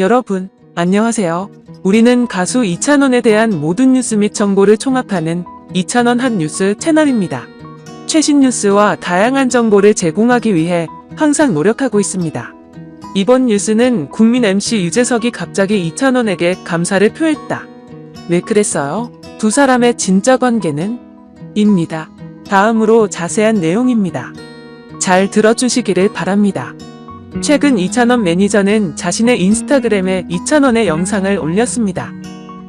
여러분, 안녕하세요. 우리는 가수 이찬원에 대한 모든 뉴스 및 정보를 총합하는 이찬원 한 뉴스 채널입니다. 최신 뉴스와 다양한 정보를 제공하기 위해 항상 노력하고 있습니다. 이번 뉴스는 국민 MC 유재석이 갑자기 이찬원에게 감사를 표했다. 왜 그랬어요? 두 사람의 진짜 관계는? 입니다. 다음으로 자세한 내용입니다. 잘 들어주시기를 바랍니다. 최근 이찬원 매니저는 자신의 인스타그램에 이찬원의 영상을 올렸습니다.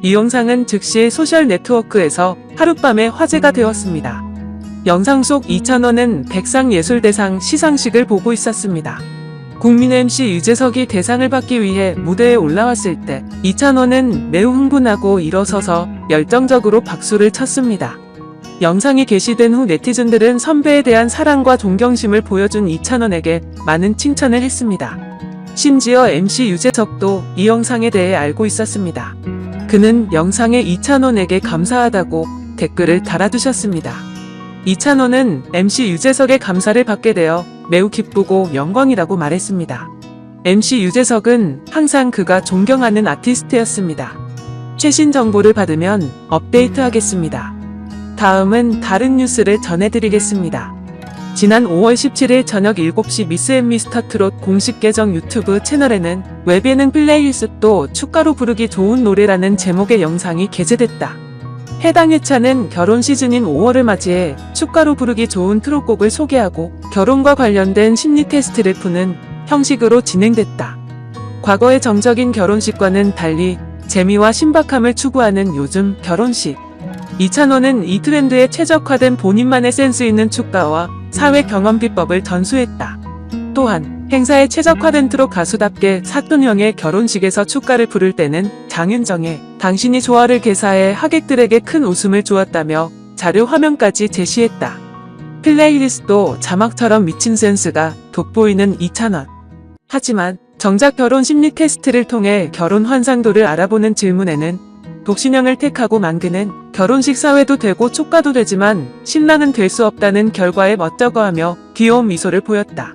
이 영상은 즉시 소셜 네트워크에서 하룻밤에 화제가 되었습니다. 영상 속 이찬원은 백상예술대상 시상식을 보고 있었습니다. 국민 MC 유재석이 대상을 받기 위해 무대에 올라왔을 때 이찬원은 매우 흥분하고 일어서서 열정적으로 박수를 쳤습니다. 영상이 게시된 후 네티즌들은 선배에 대한 사랑과 존경심을 보여준 이찬원에게 많은 칭찬을 했습니다. 심지어 MC 유재석도 이 영상에 대해 알고 있었습니다. 그는 영상에 이찬원에게 감사하다고 댓글을 달아두셨습니다. 이찬원은 MC 유재석의 감사를 받게 되어 매우 기쁘고 영광이라고 말했습니다. MC 유재석은 항상 그가 존경하는 아티스트였습니다. 최신 정보를 받으면 업데이트하겠습니다. 다음은 다른 뉴스를 전해드리겠습니다. 지난 5월 17일 저녁 7시 미스 앤 미스터 트롯 공식 계정 유튜브 채널에는 웹예능 플레이리스트 축가로 부르기 좋은 노래라는 제목의 영상이 게재됐다. 해당 회차는 결혼 시즌인 5월을 맞이해 축가로 부르기 좋은 트롯곡을 소개하고 결혼과 관련된 심리 테스트를 푸는 형식으로 진행됐다. 과거의 정적인 결혼식과는 달리 재미와 신박함을 추구하는 요즘 결혼식. 이찬원은 이 트렌드에 최적화된 본인만의 센스 있는 축가와 사회 경험 비법을 전수했다. 또한 행사에 최적화된 트롯 가수답게 사돈형의 결혼식에서 축가를 부를 때는 장윤정의 당신이 좋아를 개사해 하객들에게 큰 웃음을 주었다며 자료 화면까지 제시했다. 플레이리스트도 자막처럼 미친 센스가 돋보이는 이찬원. 하지만 정작 결혼 심리 테스트를 통해 결혼 환상도를 알아보는 질문에는 독신형을 택하고 만그는 결혼식 사회도 되고 촉가도 되지만 신랑은 될 수 없다는 결과에 멋쩍어하며 귀여운 미소를 보였다.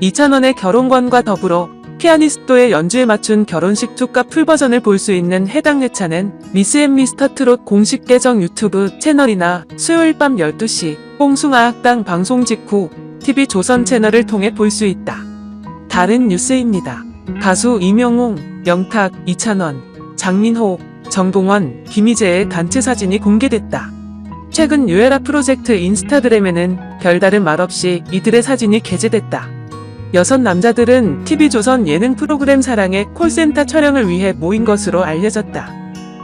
이찬원의 결혼관과 더불어 피아니스토의 연주에 맞춘 결혼식 축가 풀버전을 볼 수 있는 해당 회차는 미스 앤 미스터 트롯 공식 계정 유튜브 채널이나 수요일 밤 12시 뽕숭아학당 방송 직후 TV 조선 채널을 통해 볼 수 있다. 다른 뉴스입니다. 가수 이명웅, 영탁, 이찬원, 장민호, 정동원, 김희재의 단체 사진이 공개됐다. 최근 뉴에라 프로젝트 인스타그램에는 별다른 말 없이 이들의 사진이 게재됐다. 여섯 남자들은 TV조선 예능 프로그램 사랑의 콜센터 촬영을 위해 모인 것으로 알려졌다.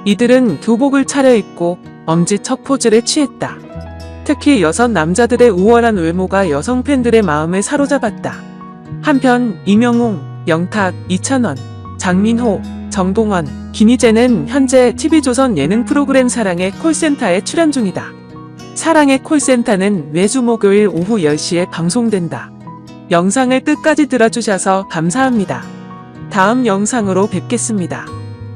이들은 교복을 차려입고 엄지척 포즈를 취했다. 특히 여섯 남자들의 우월한 외모가 여성 팬들의 마음을 사로잡았다. 한편 이명웅, 영탁, 이찬원, 장민호, 정동원, 김희재는 현재 TV조선 예능 프로그램 사랑의 콜센터에 출연 중이다. 사랑의 콜센터는 매주 목요일 오후 10시에 방송된다. 영상을 끝까지 들어주셔서 감사합니다. 다음 영상으로 뵙겠습니다.